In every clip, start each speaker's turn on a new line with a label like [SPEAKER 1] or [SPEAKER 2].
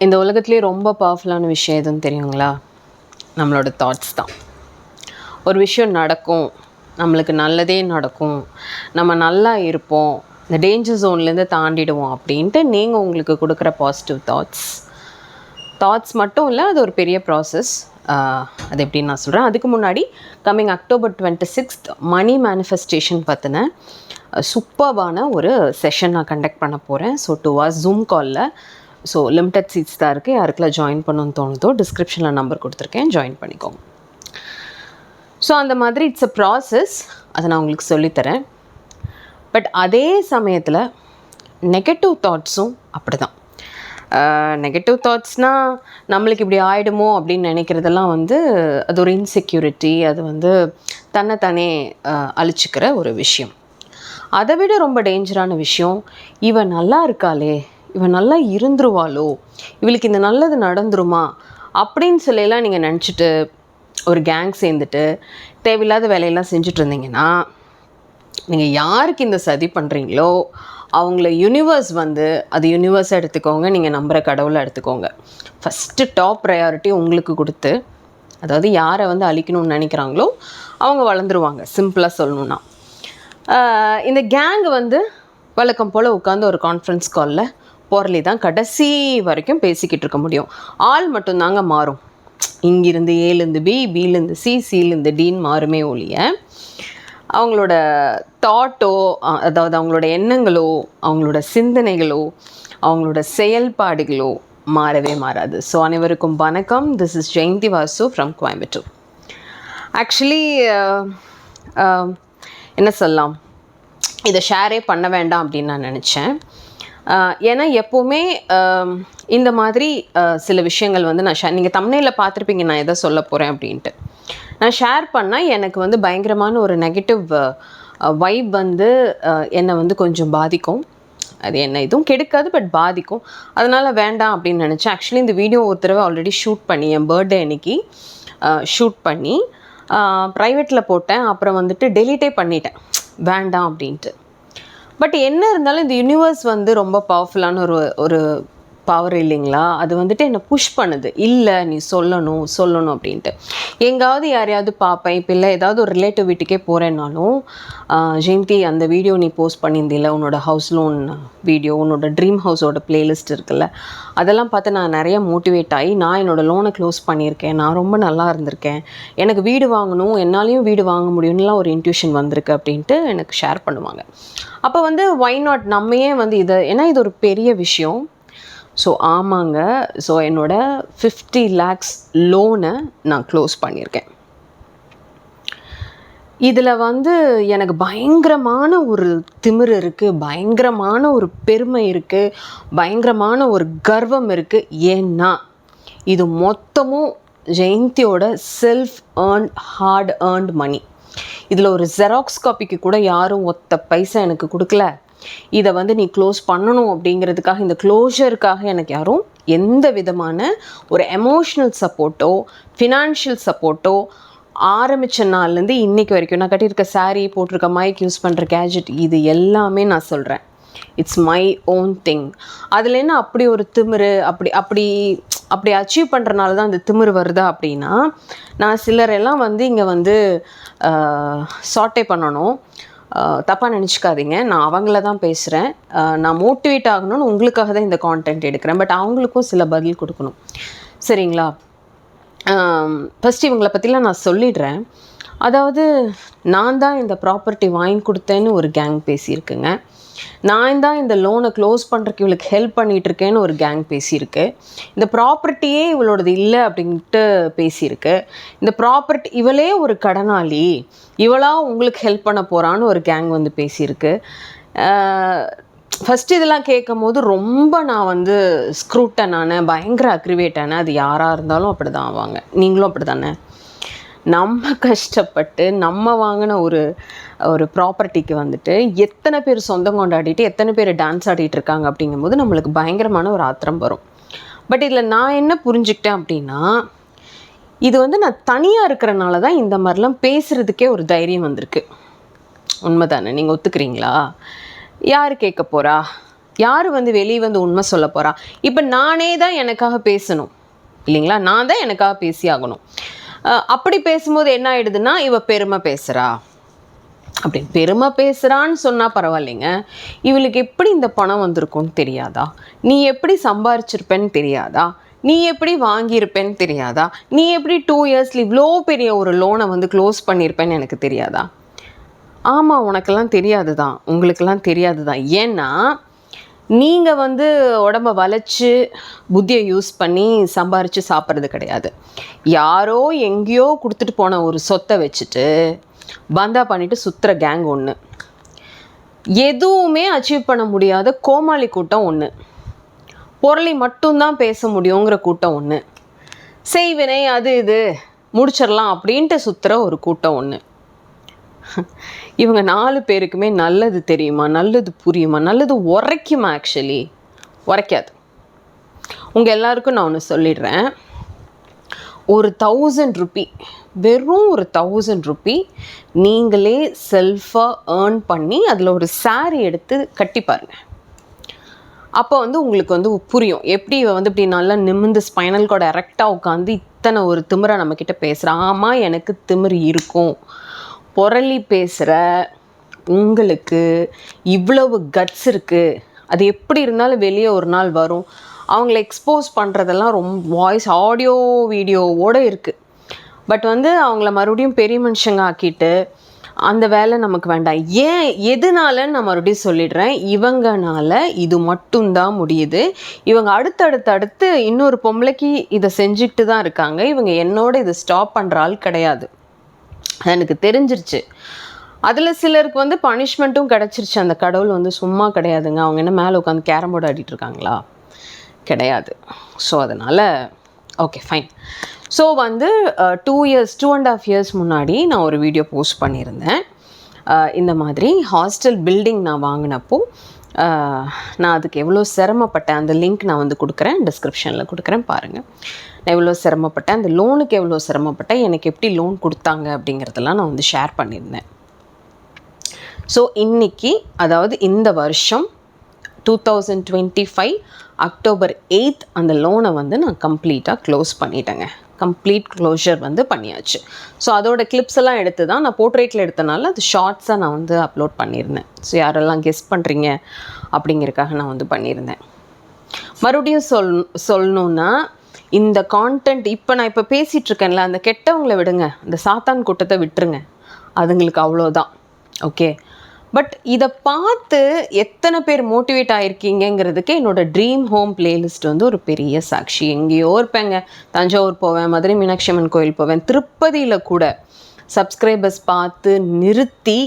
[SPEAKER 1] இந்த உலகத்துலேயே ரொம்ப பவர்ஃபுல்லான விஷயம் எதுவும் தெரியுங்களா? நம்மளோட தாட்ஸ் தான். ஒரு விஷயம் நடக்கும் நம்மளுக்கு நல்லதே நடக்கும் நம்ம நல்லா இருப்போம் இந்த டேஞ்சர் ஜோன்லேருந்து தாண்டிடுவோம் அப்படின்ட்டு நீங்கள் உங்களுக்கு கொடுக்குற பாசிட்டிவ் தாட்ஸ் தாட்ஸ் மட்டும் இல்லை அது ஒரு பெரிய ப்ராசஸ் அது எப்படின்னு நான் சொல்கிறேன் அதுக்கு முன்னாடி coming October twenty sixth money manifestation பற்றின சூப்பர்பான ஒரு செஷன் நான் கண்டக்ட் பண்ண போகிறேன் ஸோ டூ ஹவர்ஸ் ஜூம் காலில் ஸோ லிமிட்டட் சீட்ஸ் தான் இருக்குது யாருக்கெல்லாம் ஜாயின் பண்ணணும்னு தோணுதோ டிஸ்கிரிப்ஷனில் நம்பர் கொடுத்துருக்கேன். ஜாயின் பண்ணிக்கோங்க. ஸோ அந்த மாதிரி இட்ஸ் அ ப்ராசஸ் அதை நான் உங்களுக்கு சொல்லித்தரேன். பட் அதே சமயத்தில் நெகட்டிவ் தாட்ஸும் அப்படி தான் நெகட்டிவ் தாட்ஸ்னால் நம்மளுக்கு இப்படி ஆகிடுமோ அப்படின்னு நினைக்கிறதெல்லாம் வந்து அது ஒரு இன்செக்யூரிட்டி அது வந்து தன்னைத்தானே அழிச்சிக்கிற ஒரு விஷயம். அதை விட ரொம்ப டேஞ்சரான விஷயம் இவன் நல்லா இருக்காளே இவன் நல்லா இருந்துருவாளோ? இவளுக்கு இந்த நல்லது நடந்துருமா? அப்படின்னு சொல்லியெல்லாம் நீங்கள் நினச்சிட்டு ஒரு கேங் சேர்ந்துட்டு தேவையில்லாத வேலையெல்லாம் செஞ்சுட்டு இருந்தீங்கன்னா நீங்கள் யாருக்கு இந்த சதி பண்ணுறீங்களோ அவங்கள யூனிவர்ஸ் வந்து அது யூனிவர்ஸாக எடுத்துக்கோங்க நீங்கள் நம்புகிற கடவுளை எடுத்துக்கோங்க. ஃபஸ்ட்டு டாப் ப்ரையாரிட்டி உங்களுக்கு கொடுத்து அதாவது யாரை வந்து அழிக்கணும்னு நினைக்கிறாங்களோ அவங்க வளர்ந்துருவாங்க. சிம்பிளாக சொல்லணுன்னா இந்த கேங் வந்து வழக்கம் போல் உட்காந்து ஒரு கான்ஃபரன்ஸ் காலில் போரலி தான் கடைசி வரைக்கும் பேசிக்கிட்டு இருக்க முடியும். ஆள் மட்டும்தாங்க மாறும். இங்கிருந்து ஏலேருந்து பி பிலேருந்து சி சிலேருந்து டின்னு மாறுமே ஒழிய அவங்களோட தாட்டோ அதாவது அவங்களோட எண்ணங்களோ அவங்களோட சிந்தனைகளோ அவங்களோட செயல்பாடுகளோ மாறவே மாறாது. ஸோ அனைவருக்கும் வணக்கம். This is Jayanthi Vasu from Coimbatore actually என்ன சொல்லலாம்? இதை ஷேரே பண்ண வேண்டாம் அப்படின்னு நான் நினச்சேன். ஏன்னா எப்போவுமே இந்த மாதிரி சில விஷயங்கள் வந்து நான் ஷேர் நீங்கள் தமிழில் பார்த்துருப்பீங்க நான் எதை சொல்ல போகிறேன் அப்படின்ட்டு. நான் ஷேர் பண்ணால் எனக்கு வந்து பயங்கரமான ஒரு நெகட்டிவ் வைப் வந்து என்னை வந்து கொஞ்சம் பாதிக்கும். அது என்ன இதுவும் கெடுக்காது பட் பாதிக்கும். அதனால் வேண்டாம் அப்படின்னு நினச்சேன். ஆக்சுவலி இந்த வீடியோ ஒரு தடவை ஆல்ரெடி ஷூட் பண்ணி என் பர்த்டே அன்னைக்கு ஷூட் பண்ணி ப்ரைவேட்டில் போட்டேன். அப்புறம் வந்துட்டு டெலிட்டே பண்ணிட்டேன். வேண்டாம் அப்படின்ட்டு. பட் என்ன இருந்தாலும் இந்த யூனிவர்ஸ் வந்து ரொம்ப பவர்ஃபுல்லான ஒரு ஒரு பவர் இல்லைங்களா? அது வந்துட்டு என்னை புஷ் பண்ணுது. இல்லை நீ சொல்லணும் சொல்லணும் அப்படின்ட்டு. எங்காவது யாரையாவது பார்ப்பேன். இப்போ இல்லை ஏதாவது ஒரு ரிலேட்டிவ் வீட்டுக்கே போகிறேன்னாலும் ஜெயந்தி அந்த வீடியோ நீ போஸ்ட் பண்ணியிருந்தில்ல உன்னோட ஹவுஸ் லோன் வீடியோ உன்னோட ட்ரீம் ஹவுஸோட பிளேலிஸ்ட் இருக்குல்ல அதெல்லாம் பார்த்து நான் நிறைய மோட்டிவேட் ஆகி நான் என்னோட லோனை க்ளோஸ் பண்ணியிருக்கேன். நான் ரொம்ப நல்லா இருந்திருக்கேன். எனக்கு வீடு வாங்கணும் என்னாலையும் வீடு வாங்க முடியும்னுலாம் ஒரு இன்ட்யூஷன் வந்திருக்கு அப்படின்ட்டு எனக்கு ஷேர் பண்ணுவாங்க. அப்போ வந்து ஒய் நாட் நம்மையே வந்து இதை ஏன்னா இது ஒரு பெரிய விஷயம். ஸோ ஆமாங்க. ஸோ என்னோட ஃபிஃப்டி லேக்ஸ் லோனை நான் க்ளோஸ் பண்ணியிருக்கேன். இதில் வந்து எனக்கு பயங்கரமான ஒரு திமிர் இருக்குது பயங்கரமான ஒரு பெருமை இருக்குது பயங்கரமான ஒரு கர்வம் இருக்குது ஏன்னா இது மொத்தமும் ஜெயந்தியோட self earned hard earned money இதில் ஒரு ஜெராக்ஸ் காப்பிக்கு கூட யாரும் ஒத்த பைசா எனக்கு கொடுக்கல. இதை வந்து நீ க்ளோஸ் பண்ணணும் அப்படிங்கிறதுக்காக இந்த க்ளோஷருக்காக எனக்கு யாரும் எந்த விதமான ஒரு எமோஷ்னல் சப்போர்ட்டோ ஃபினான்ஷியல் சப்போர்ட்டோ ஆரம்பித்த நாள்லேருந்து இன்னைக்கு வரைக்கும் நான் கட்டியிருக்க சாரீ போட்டிருக்க மைக் யூஸ் பண்ணுற கேஜெட் இது எல்லாமே நான் சொல்கிறேன் இட்ஸ் மை ஓன் திங் அதில் என்ன அப்படி ஒரு திமிரு அப்படி அப்படி அப்படி அச்சீவ் பண்ணுறனால தான் அந்த திமிரு வருதா அப்படின்னா நான் சிலரெல்லாம் வந்து இங்கே வந்து சாட்டே பண்ணணும். தப்பாக நினச்சிக்காதீங்க. நான் அவங்கள தான் பேசுகிறேன் நான் மோட்டிவேட் ஆகணும்னு உங்களுக்காக தான் இந்த கான்டென்ட் எடுக்கிறேன். பட் அவங்களுக்கும் சில பதில் கொடுக்கணும். சரிங்களா? ஃபஸ்ட் இவங்களை பற்றிலாம் நான் சொல்லிடுறேன். அதாவது நான் தான் இந்த ப்ராப்பர்ட்டி வாங்கி கொடுத்தேன்னு ஒரு கேங் பேசியிருக்குங்க. நான் தான் இந்த லோனை க்ளோஸ் பண்ணுறதுக்கு இவளுக்கு ஹெல்ப் பண்ணிகிட்டு இருக்கேன்னு ஒரு கேங் பேசியிருக்கு. இந்த ப்ராப்பர்ட்டியே இவளோடது இல்லை அப்படின்ட்டு பேசியிருக்கு. இந்த ப்ராப்பர்ட்டி இவளே ஒரு கடனாளி. இவளா உங்களுக்கு ஹெல்ப் பண்ண போகிறான்னு ஒரு கேங் வந்து பேசியிருக்கு. ஃபஸ்ட்டு இதெல்லாம் கேட்கும் போது ரொம்ப நான் வந்து ஸ்க்ரூட்டன் ஆனேன் பயங்கர அக்ரிவேட் ஆனேன் அது யாராக இருந்தாலும் அப்படி தான் ஆவாங்க. நீங்களும் அப்படி தானே நம்ம கஷ்டப்பட்டு நம்ம வாங்கின ஒரு ஒரு ப்ராப்பர்ட்டிக்கு வந்துட்டு எத்தனை பேர் சொந்தம் கொண்டாடிட்டு எத்தனை பேர் டான்ஸ் ஆடிட்டு இருக்காங்க அப்படிங்கும்போது நம்மளுக்கு பயங்கரமான ஒரு ஆத்திரம் வரும். பட் இதில் நான் என்ன புரிஞ்சுக்கிட்டேன் அப்படின்னா இது வந்து நான் தனியாக இருக்கிறனால தான் இந்த மாதிரிலாம் பேசுகிறதுக்கே ஒரு தைரியம் வந்திருக்கு. உண்மை தானே நீங்கள் ஒத்துக்கிறீங்களா? யார் கேட்க போகிறா யார் வந்து வெளியே வந்து உண்மை சொல்ல போகிறா இப்போ நானே தான் எனக்காக பேசணும். இல்லைங்களா? நான் தான் எனக்காக பேசி ஆகணும். அப்படி பேசும்போது என்ன ஆயிடுதுன்னா இவ பெருமை பேசுகிறா அப்படி பெருமை பேசுகிறான்னு சொன்னால் பரவாயில்லைங்க. இவளுக்கு எப்படி இந்த பணம் வந்திருக்கும்னு தெரியாதா? நீ எப்படி சம்பாரிச்சிருப்பேன்னு தெரியாதா? நீ எப்படி வாங்கியிருப்பேன்னு தெரியாதா? நீ எப்படி டூ இயர்ஸில் இவ்வளோ பெரிய ஒரு லோனை வந்து க்ளோஸ் பண்ணியிருப்பேன்னு எனக்கு தெரியாதா? ஆமாம் உனக்கெல்லாம் தெரியாது தான் உங்களுக்கெல்லாம் தெரியாது தான் ஏன்னா நீங்கள் வந்து உடம்ப வளைச்சு புத்தியை யூஸ் பண்ணி சம்பாரித்து சாப்பிட்றது கிடையாது. யாரோ எங்கேயோ கொடுத்துட்டு போன ஒரு சொத்தை வச்சுட்டு பந்தா பண்ணிட்டு சுற்றுற கேங் ஒன்று எதுவுமே அச்சீவ் பண்ண முடியாத கோமாளி கூட்டம் ஒன்று பொருளை மட்டும்தான் பேச முடியுங்கிற கூட்டம் ஒன்று செய்வினை அது இது முடிச்சிடலாம் அப்படின்ட்டு சுற்றுற ஒரு கூட்டம் ஒன்று இவங்க நாலு பேருக்குமே நல்லது தெரியுமா? நல்லது புரியுமா? நல்லது உரைக்குமா ஆக்சுவலி உரைக்காது. உங்கள் எல்லாருக்கும் நான் ஒன்று சொல்லிடுறேன். ஒரு தௌசண்ட் ருபி வெறும் ஒரு தௌசண்ட் ருபி நீங்களே செல்ஃபாக ஏர்ன் பண்ணி அதில் ஒரு saree எடுத்து கட்டி பாருங்கள் அப்போ வந்து உங்களுக்கு வந்து புரியும். எப்படி இவ வந்து இப்படி நல்லா நிமிர்ந்து ஸ்பைனல் கூட எரெக்டாக உட்காந்து இத்தனை ஒரு திமிரை நம்மக்கிட்ட பேசுகிறான் ஆமாம் எனக்கு திமிர் இருக்கும். புரளி பேசுகிற உங்களுக்கு இவ்வளவு கட்ஸ் இருக்குது அது எப்படி இருந்தாலும் வெளியே ஒரு நாள் வரும். அவங்கள எக்ஸ்போஸ் பண்ணுறதெல்லாம் ரொம்ப வாய்ஸ் ஆடியோ வீடியோவோடு இருக்குது பட் வந்து அவங்கள மறுபடியும் பெரிய மனுஷங்க ஆக்கிட்டு அந்த வேலை நமக்கு வேண்டாம். ஏன் எதுனாலன்னு நான் மறுபடியும் சொல்லிடுறேன். இவங்கனால இது மட்டும்தான் முடியுது. இவங்க அடுத்தடுத்து அடுத்து இன்னொரு பொம்பளைக்கு இதை செஞ்சுக்கிட்டு தான் இருக்காங்க. இவங்க என்னோட இதை ஸ்டாப் பண்ணுற ஆள் கிடையாது. எனக்கு தெரிஞ்சிருச்சு. அதில் சிலருக்கு வந்து பனிஷ்மெண்ட்டும் கிடச்சிருச்சு. அந்த கடவுள் வந்து சும்மா கிடையாதுங்க. அவங்க என்ன மேலே உட்காந்து கேரம் போர்டு ஆடிட்டு இருக்காங்களா? கிடையாது. ஸோ அதனால் ஓகே ஃபைன் ஸோ வந்து two years two and half years முன்னாடி நான் ஒரு வீடியோ போஸ்ட் பண்ணியிருந்தேன். இந்த மாதிரி ஹாஸ்டல் பில்டிங் நான் வாங்கினப்போ நான் அதுக்கு எவ்வளோ சிரமப்பட்டேன் அந்த லிங்க் நான் வந்து கொடுக்குறேன் டிஸ்கிரிப்ஷனில் கொடுக்குறேன் பாருங்கள் நான் எவ்வளோ சிரமப்பட்டேன். அந்த லோனுக்கு எவ்வளோ சிரமப்பட்டேன். எனக்கு எப்படி லோன் கொடுத்தாங்க அப்படிங்கிறதெல்லாம் நான் வந்து ஷேர் பண்ணியிருந்தேன். ஸோ இன்றைக்கி அதாவது இந்த வருஷம் two thousand twenty five October eighth அந்த லோனை வந்து நான் கம்ப்ளீட்டாக க்ளோஸ் பண்ணிட்டேங்க. கம்ப்ளீட் க்ளோஷர் வந்து பண்ணியாச்சு. ஸோ அதோட கிளிப்ஸ் எல்லாம் எடுத்து தான் நான் போர்ட்ரேட்டில் எடுத்தனால அது ஷார்ட்ஸாக நான் வந்து அப்லோட் பண்ணியிருந்தேன். ஸோ யாரெல்லாம் கெஸ் பண்ணுறீங்க அப்படிங்கிறதுக்காக நான் வந்து பண்ணியிருந்தேன். மறுபடியும் சொல் சொல்லணுன்னா இந்த கான்டென்ட் இப்போ நான் இப்போ பேசிகிட்டு இருக்கேன்ல அந்த கெட்டவங்களை விடுங்க. அந்த சாத்தான் கூட்டத்தை விட்டுருங்க. அதுங்களுக்கு அவ்வளோதான். ஓகே பட் இதை பார்த்து எத்தனை பேர் மோட்டிவேட் ஆகிருக்கீங்கிறதுக்கு என்னோடய ட்ரீம் ஹோம் பிளேலிஸ்ட் வந்து ஒரு பெரிய சாட்சி. எங்கேயோ இருப்பேங்க. தஞ்சாவூர் போவேன் மதுரை மீனாட்சி அம்மன் கோயில் போவேன். திருப்பதியில் கூட சப்ஸ்கிரைபர்ஸ் பார்த்து நிறுத்தி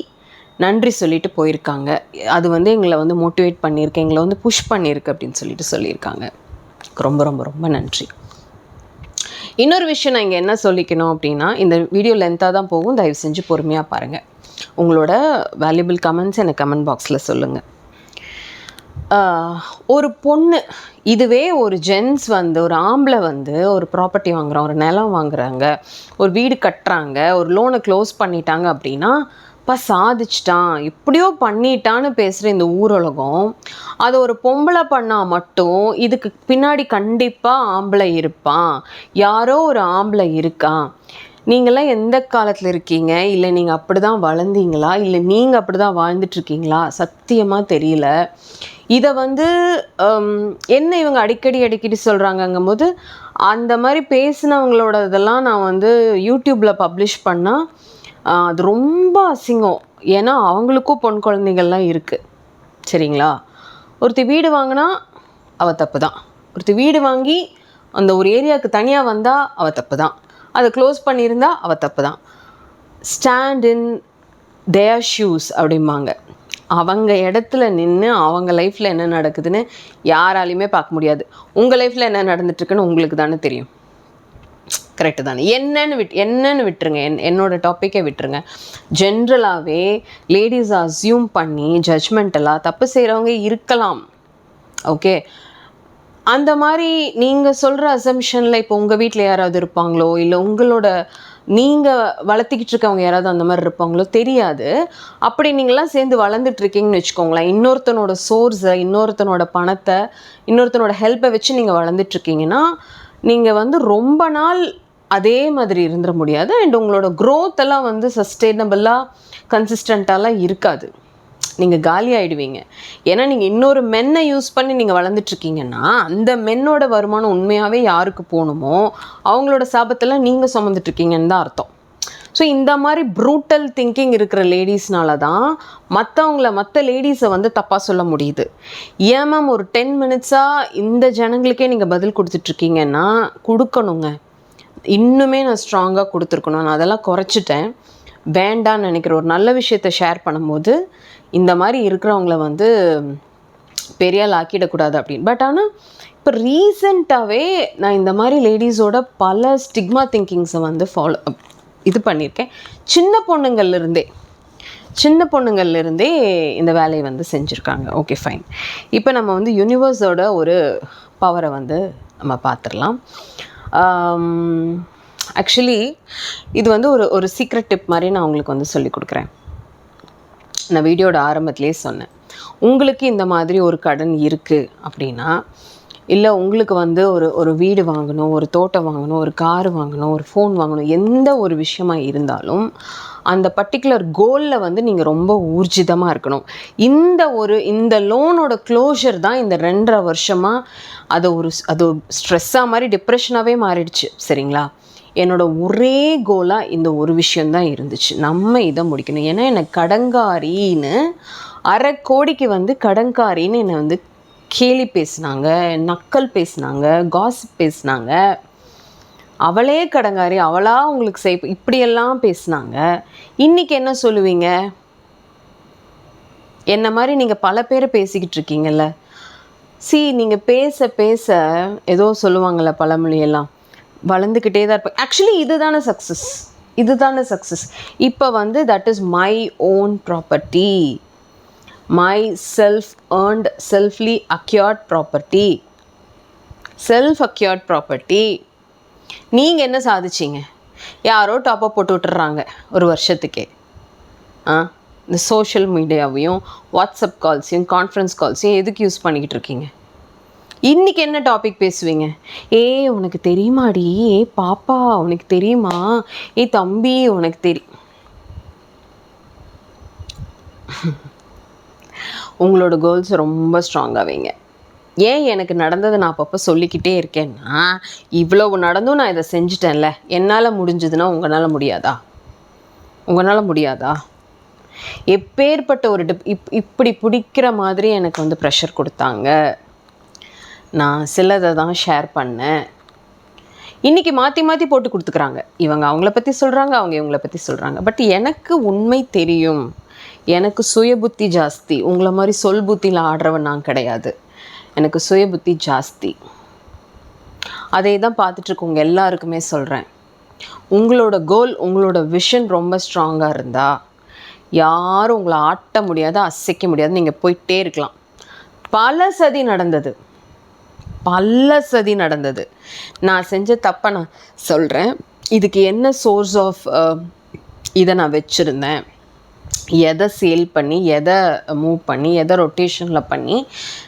[SPEAKER 1] நன்றி சொல்லிட்டு போயிருக்காங்க. அது வந்து எங்களை வந்து மோட்டிவேட் பண்ணியிருக்கு எங்களை வந்து புஷ் பண்ணியிருக்கு அப்படின்னு சொல்லிட்டு சொல்லியிருக்காங்க. ரொம்ப ரொம்ப ரொம்ப நன்றி. இன்னொரு விஷயம் நான் இங்கே என்ன சொல்லிக்கணும் அப்படின்னா இந்த வீடியோ லென்த்தாக தான் போகும். தயவு செஞ்சு பொறுமையாக பாருங்கள் உங்களோட வேல்யூபிள் கமெண்ட்ஸ் எனக்கு கமெண்ட் பாக்ஸில் சொல்லுங்கள் ஒரு பொண்ணு இதுவே ஒரு ஜென்ஸ் வந்து ஒரு ஆம்பளை வந்து ஒரு ப்ராப்பர்ட்டி வாங்குறான் ஒரு நிலம் வாங்குறாங்க ஒரு வீடு கட்டுறாங்க ஒரு லோனை க்ளோஸ் பண்ணிட்டாங்க அப்படின்னா அப்பா சாதிச்சிட்டான் எப்படியோ பண்ணிட்டான்னு பேசுகிற இந்த ஊரலகம் அது ஒரு பொம்பளை பண்ணால் மட்டும் இதுக்கு பின்னாடி கண்டிப்பாக ஆம்பளை இருப்பான் யாரோ ஒரு ஆம்பளை இருக்கான் நீங்களாம் எந்த காலத்தில் இருக்கீங்க? இல்லை நீங்கள் அப்படி தான் வளர்ந்தீங்களா? இல்லை நீங்கள் அப்படி தான் வாழ்ந்துட்டுருக்கீங்களா சத்தியமாக தெரியல. இதை வந்து என்ன இவங்க அடிக்கடி அடிக்கடி சொல்கிறாங்கங்கும் போது அந்த மாதிரி பேசினவங்களோட இதெல்லாம் நான் வந்து யூடியூப்பில் பப்ளிஷ் பண்ணால் அது ரொம்ப அசிங்கம். ஏன்னா அவங்களுக்கும் பொன் குழந்தைகள்லாம் இருக்குது சரிங்களா? ஒருத்தி வீடு வாங்கினா அவள் தப்பு தான் ஒருத்தி வீடு வாங்கி அந்த ஒரு ஏரியாவுக்கு தனியாக வந்தால் அவள் தப்பு தான் அதை க்ளோஸ் பண்ணியிருந்தா அவள் தப்பு தான் ஸ்டாண்ட் இன் தேர் ஷூஸ் அப்படிம்பாங்க. அவங்க இடத்துல நின்று அவங்க லைஃப்பில் என்ன நடக்குதுன்னு யாராலையுமே பார்க்க முடியாது. உங்கள் லைஃப்பில் என்ன நடந்துட்டுருக்குன்னு உங்களுக்கு தானே தெரியும். கரெக்டு தானே. என்னன்னு விட் என்னன்னு விட்டுருங்க. என் என்னோட டாப்பிக்கே விட்டுருங்க. ஜென்ரலாகவே லேடிஸ் அசியூம் பண்ணி ஜட்ஜ்மெண்டலாக தப்பு செய்கிறவங்க இருக்கலாம். ஓகே அந்த மாதிரி நீங்கள் சொல்கிற அசம்ஷனில் இப்போ உங்கள் வீட்டில் யாராவது இருப்பாங்களோ இல்லை உங்களோட நீங்கள் வளர்த்திக்கிட்டு இருக்கவங்க யாராவது அந்த மாதிரி இருப்பாங்களோ தெரியாது. அப்படி நீங்களாம் சேர்ந்து வளர்ந்துட்டு இருக்கீங்கன்னு வச்சுக்கோங்களேன். இன்னொருத்தனோட சோர்ஸை இன்னொருத்தனோட பணத்தை இன்னொருத்தனோட ஹெல்ப்பை வச்சு நீங்கள் வளர்ந்துட்டுருக்கீங்கன்னா நீங்கள் வந்து ரொம்ப நாள் அதே மாதிரி இருந்துட முடியாது. அண்ட் உங்களோட க்ரோத் எல்லாம் வந்து சஸ்டெயினபிளாக கன்சிஸ்டண்ட்டாலாம் இருக்காது. நீங்கள் காலி ஆகிடுவீங்க ஏன்னா நீங்கள் இன்னொரு மென்னை யூஸ் பண்ணி நீங்கள் வளர்ந்துட்டுருக்கீங்கன்னா அந்த மென்னோட வருமானம் உண்மையாகவே யாருக்கு போகணுமோ அவங்களோட சாபத்தெல்லாம் நீங்கள் சுமந்துட்டு இருக்கீங்கன்னு தான் அர்த்தம். ஸோ இந்த மாதிரி ப்ரூட்டல் திங்கிங் இருக்கிற லேடிஸ்னால தான் மற்றவங்கள மற்ற லேடிஸை வந்து தப்பாக சொல்ல முடியுது. ஏன் மேம் ஒரு டென் மினிட்ஸாக இந்த ஜனங்களுக்கே நீங்கள் பதில் கொடுத்துட்ருக்கீங்கன்னா கொடுக்கணுங்க. இன்னுமே நான் ஸ்ட்ராங்காக கொடுத்துருக்கணும். நான் அதெல்லாம் குறைச்சிட்டேன். வேண்டான்னு நினைக்கிற ஒரு நல்ல விஷயத்த ஷேர் பண்ணும்போது இந்த மாதிரி இருக்கிறவங்கள வந்து பெரிய ஆக்கிடக்கூடாது அப்படின்னு. பட் ஆனால் இப்போ ரீசெண்டாகவே நான் இந்த மாதிரி லேடிஸோட பல ஸ்டிக்மா திங்கிங்ஸை வந்து ஃபாலோ இது பண்ணியிருக்கேன். சின்ன பொண்ணுங்கள்லேருந்தே சின்ன பொண்ணுங்கள்லேருந்தே இந்த வேலையை வந்து செஞ்சுருக்காங்க. ஓகே ஃபைன் இப்போ நம்ம வந்து யூனிவர்ஸோட ஒரு பவரை வந்து நம்ம பார்த்துடலாம். Um, ஆக்சுவலி இது வந்து ஒரு ஒரு சீக்ரெட் டிப் மாதிரி நான் உங்களுக்கு வந்து சொல்லி கொடுக்குறேன். நான் வீடியோட ஆரம்பத்திலே சொன்னேன். உங்களுக்கு இந்த மாதிரி ஒரு கடன் இருக்குது அப்படின்னா இல்லை உங்களுக்கு வந்து ஒரு ஒரு வீடு வாங்கணும் ஒரு தோட்டம் வாங்கணும் ஒரு கார் வாங்கணும் ஒரு ஃபோன் வாங்கணும் எந்த ஒரு விஷயமாக இருந்தாலும் அந்த பர்டிகுலர் கோலில் வந்து நீங்கள் ரொம்ப ஊர்ஜிதமாக இருக்கணும். இந்த ஒரு இந்த லோனோட க்ளோஷர் தான் இந்த ரெண்டரை வருஷமாக அது ஒரு அது ஸ்ட்ரெஸ்ஸாக மாதிரி டிப்ரெஷனாகவே மாறிடுச்சு. சரிங்களா? என்னோட ஒரே கோலாக இந்த ஒரு விஷயந்தான் இருந்துச்சு. நம்ம இதை முடிக்கணும். ஏன்னா என்னை கடங்காரின்னு அரை கோடிக்கு வந்து கடங்காரின்னு என்னை வந்து கேலி பேசுனாங்க நக்கல் பேசுனாங்க காசிப் பேசுனாங்க. அவளே கடங்காரி அவளாக உங்களுக்கு செய் இப்படியெல்லாம் பேசுனாங்க. இன்னைக்கு என்ன சொல்லுவீங்க? என்ன மாதிரி நீங்கள் பல பேரை பேசிக்கிட்டு இருக்கீங்கல்ல. சி நீங்கள் பேச பேச ஏதோ சொல்லுவாங்கள்ல பழமொழியெல்லாம். வளர்ந்துக்கிட்டே தான் இருப்பாங்க ஆக்சுவலி இது தானே சக்ஸஸ் இதுதானே சக்ஸஸ் இப்போ வந்து that is my own property my self earned selfly acquired property self acquired property நீங்கள் என்ன சாதிச்சீங்க? யாரோ டாப்பப் போட்டு விட்டுறாங்க ஒரு வருஷத்துக்கே. ஆ? இந்த சோஷியல் மீடியாவையும் வாட்ஸ்அப் கால்ஸையும் கான்ஃபரன்ஸ் கால்ஸையும் எதுக்கு யூஸ் பண்ணிக்கிட்டு இருக்கீங்க? இன்னைக்கு என்ன டாபிக் பேசுவீங்க? ஏ உனக்கு தெரியுமாடி? ஏ பாப்பா உனக்கு தெரியுமா? ஏ தம்பி உனக்கு தெரியும் உங்களோட கோல்ஸ் ரொம்ப ஸ்ட்ராங்காக வைங்க. ஏன் எனக்கு நடந்ததை நான் அப்பப்போ சொல்லிக்கிட்டே இருக்கேன்னா இவ்வளவு நடந்தும் நான் இதை செஞ்சிட்டேன்ல. என்னால் முடிஞ்சதுன்னா உங்களால் முடியாதா? உங்களால் முடியாதா? எப்பேற்பட்ட ஒரு டிப் இப் இப்படி பிடிக்கிற மாதிரி எனக்கு வந்து ப்ரெஷர் கொடுத்தாங்க. நான் சிலதை தான் ஷேர் பண்ணேன். இன்றைக்கி மாற்றி மாற்றி போட்டு கொடுத்துக்குறாங்க. இவங்க அவங்கள பற்றி சொல்கிறாங்க அவங்க இவங்கள பற்றி சொல்கிறாங்க பட் எனக்கு உண்மை தெரியும். எனக்கு சுய புத்தி ஜாஸ்தி. உங்களை மாதிரி சொல் புத்தியில் ஆடுறவன் நான் கிடையாது. எனக்கு சுய புத்தி ஜாஸ்தி. அதே தான் பார்த்துட்ருக்கவங்க எல்லாருக்குமே சொல்கிறேன் உங்களோட கோல் உங்களோட விஷன் ரொம்ப ஸ்ட்ராங்காக இருந்தால் யாரும் உங்களை ஆட்ட முடியாது அசைக்க முடியாது. நீங்கள் போயிட்டே இருக்கலாம். பல சதி நடந்தது. பல சதி நடந்தது. நான் செஞ்ச தப்பை நான் சொல்கிறேன் இதுக்கு என்ன சோர்ஸ் ஆஃப் இதை நான் வச்சுருந்தேன். எதை சேல் பண்ணி எதை மூவ் பண்ணி எதை ரொட்டேஷனில் பண்ணி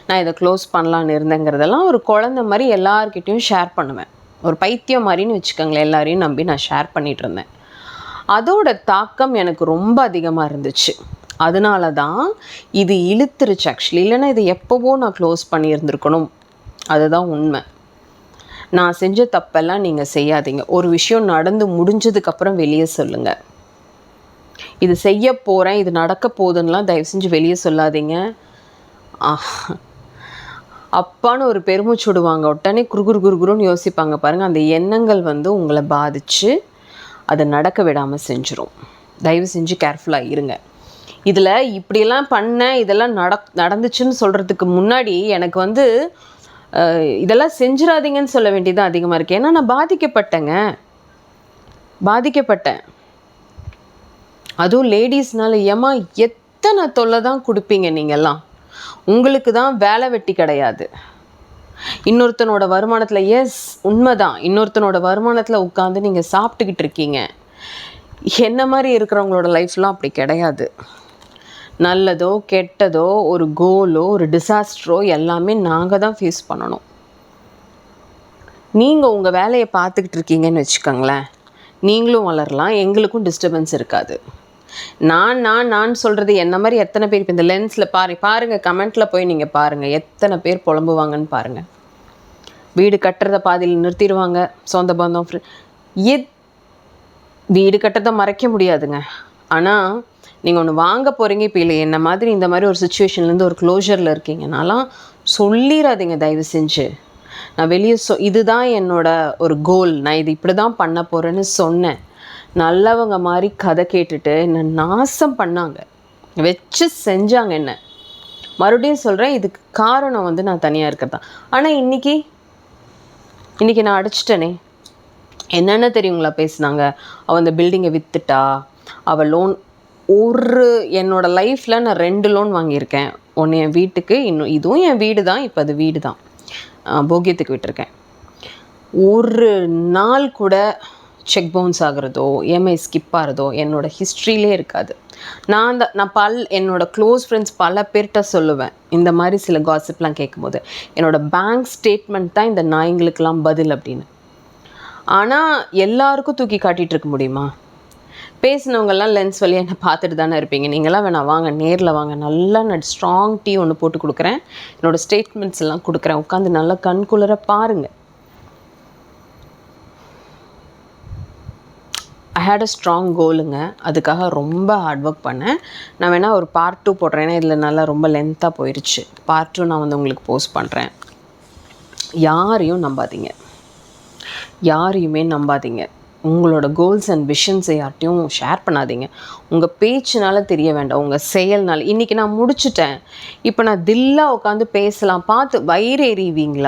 [SPEAKER 1] நான் இதை க்ளோஸ் பண்ணலான்னு இருந்தேங்கிறதெல்லாம் ஒரு குழந்த மாதிரி எல்லார்கிட்டேயும் ஷேர் பண்ணுவேன். ஒரு பைத்தியம் மாதிரின்னு வச்சுக்கோங்களேன் எல்லாரையும் நம்பி நான் ஷேர் பண்ணிகிட்டு இருந்தேன். அதோட தாக்கம் எனக்கு ரொம்ப அதிகமாக இருந்துச்சு. அதனால தான் இது இழுத்துருச்சு ஆக்சுவலி இல்லைன்னா இதை எப்போவோ நான் க்ளோஸ் பண்ணியிருந்துருக்கணும். அதுதான் உண்மை. நான் செஞ்ச தப்பெல்லாம் நீங்கள் செய்யாதீங்க. ஒரு விஷயம் நடந்து முடிஞ்சதுக்கப்புறம் வெளியே சொல்லுங்கள் இது செய்ய போகிறேன் இது நடக்க போகுதுன்னெலாம் தயவு செஞ்சு வெளியே சொல்லாதீங்க. ஆஹ். அப்பான்னு ஒரு பெருமூச்சு விடுவாங்க. உடனே குறுகுறு குறுகுறுன்னு யோசிப்பாங்க. பாருங்கள் அந்த எண்ணங்கள் வந்து உங்களை பாதித்து அதை நடக்க விடாமல் செஞ்சிடும் தயவு செஞ்சு கேர்ஃபுல்லாக இருங்க. இதில் இப்படியெல்லாம் பண்ணேன் இதெல்லாம் நட நடந்துச்சுன்னு சொல்கிறதுக்கு முன்னாடி எனக்கு வந்து இதெல்லாம் செஞ்சிடாதீங்கன்னு சொல்ல வேண்டியது அதிகமாக இருக்குது ஏன்னா நான் பாதிக்கப்பட்டேங்க. பாதிக்கப்பட்டேன். அதுவும் லேடிஸ்னால. ஏமா எத்தனை தொல்லை தான் கொடுப்பீங்க நீங்கள்லாம் உங்களுக்கு தான் வேலை வெட்டி கிடையாது. இன்னொருத்தனோட வருமானத்தில் எஸ் உண்மைதான். இன்னொருத்தனோட வருமானத்தில் உட்காந்து நீங்கள் சாப்பிட்டுக்கிட்டு இருக்கீங்க. என்ன மாதிரி இருக்கிறவங்களோட லைஃப்லாம் அப்படி கிடையாது. நல்லதோ கெட்டதோ ஒரு கோலோ ஒரு டிசாஸ்டரோ எல்லாமே நாங்கள் தான் ஃபேஸ் பண்ணணும். நீங்கள் உங்கள் வேலையை பார்த்துக்கிட்டு இருக்கீங்கன்னு வச்சுக்கோங்களேன். நீங்களும் வளரலாம் எங்களுக்கும் டிஸ்டர்பன்ஸ் இருக்காது. நான் நான் நான் சொல்கிறது என்ன மாதிரி எத்தனை பேர் இப்போ இந்த லென்ஸில் பாரு பாருங்கள் கமெண்ட்டில் போய் நீங்கள் பாருங்கள் எத்தனை பேர் புலம்புவாங்கன்னு பாருங்கள் வீடு கட்டுறத பாதியில் நிறுத்திடுவாங்க. சொந்த பந்தம் ஃப்ரெ- எத் வீடு கட்டுறதை மறைக்க முடியாதுங்க. ஆனால் நீங்கள் ஒன்று வாங்க போகிறீங்க இப்போ இல்லை என்ன மாதிரி இந்த மாதிரி ஒரு சுச்சுவேஷன்லேருந்து ஒரு க்ளோஷரில் இருக்கீங்கனாலாம் சொல்லிடாதீங்க தயவு செஞ்சு. நான் வெளியே சொ இதுதான் என்னோட ஒரு கோல் நான் இது இப்படி தான் பண்ண போகிறேன்னு சொன்னேன். நல்லவங்க மாதிரி கதை கேட்டுட்டு என்னை நாசம் பண்ணாங்க. வச்சு செஞ்சாங்க என்ன. மறுபடியும் சொல்கிறேன் இதுக்கு காரணம் வந்து நான் தனியாக இருக்கிறது. தான் ஆனால் இன்றைக்கி இன்றைக்கி நான் அடிச்சிட்டேனே. என்னென்ன தெரியுங்களா பேசுனாங்க? அவள் அந்த பில்டிங்கை விற்றுட்டா அவள் லோன் ஒரு என்னோட லைஃப்பில் நான் ரெண்டு லோன் வாங்கியிருக்கேன். ஒன்று என் வீட்டுக்கு இன்னும் இதுவும் என் வீடு தான் இப்போ அது வீடு தான் போகியத்துக்கு விட்டுருக்கேன். ஒரு நாள் கூட செக் பவுன்ஸ் ஆகிறதோ இஎம்ஐ ஸ்கிப் ஆகிறதோ என்னோட ஹிஸ்ட்ரியிலே இருக்காது. நான் அந்த நான் பல் என்னோட க்ளோஸ் ஃப்ரெண்ட்ஸ் பல பேர்கிட்ட சொல்லுவேன். இந்த மாதிரி சில காசிப்லாம் கேட்கும்போது என்னோட பேங்க் ஸ்டேட்மெண்ட் தான் இந்த நாய்ங்களுக்கெல்லாம் பதில் அப்படின்னு. ஆனால் எல்லாருக்கும் தூக்கி காட்டிகிட்டு இருக்க முடியுமா? பேசினவங்கெல்லாம் லென்ஸ் வழியாக என்ன பார்த்துட்டு தானே இருப்பீங்க. நீங்களாம் வேணா வாங்க நேரில் வாங்க. நல்லா நான் ஸ்ட்ராங் டீ ஒன்று போட்டு கொடுக்குறேன். என்னோட ஸ்டேட்மெண்ட்ஸ் எல்லாம் கொடுக்குறேன். உட்காந்து நல்லா கண்குளிர பாருங்கள் ஐ ஹேட் அ ஸ்ட்ராங் கோலுங்க அதுக்காக ரொம்ப ஹார்ட் ஒர்க் பண்ணேன். நான் வேணால் ஒரு பார்ட் டூ போடுறேன். ஏன்னா இதில் நல்லா ரொம்ப லென்த்தாக போயிடுச்சு பார்ட் டூ நான் வந்து உங்களுக்கு போஸ்ட் பண்ணுறேன் யாரையும் நம்பாதீங்க. யாரையுமே நம்பாதீங்க. உங்களோட கோல்ஸ் அண்ட் விஷன்ஸை யார்ட்டையும் ஷேர் பண்ணாதீங்க. உங்கள் பேச்சுனால தெரிய வேண்டாம். உங்கள் செயல்னால. இன்றைக்கி நான் முடிச்சுட்டேன். இப்போ நான் தில்லா உட்காந்து பேசலாம். பார்த்து வயிறு எறிவீங்களா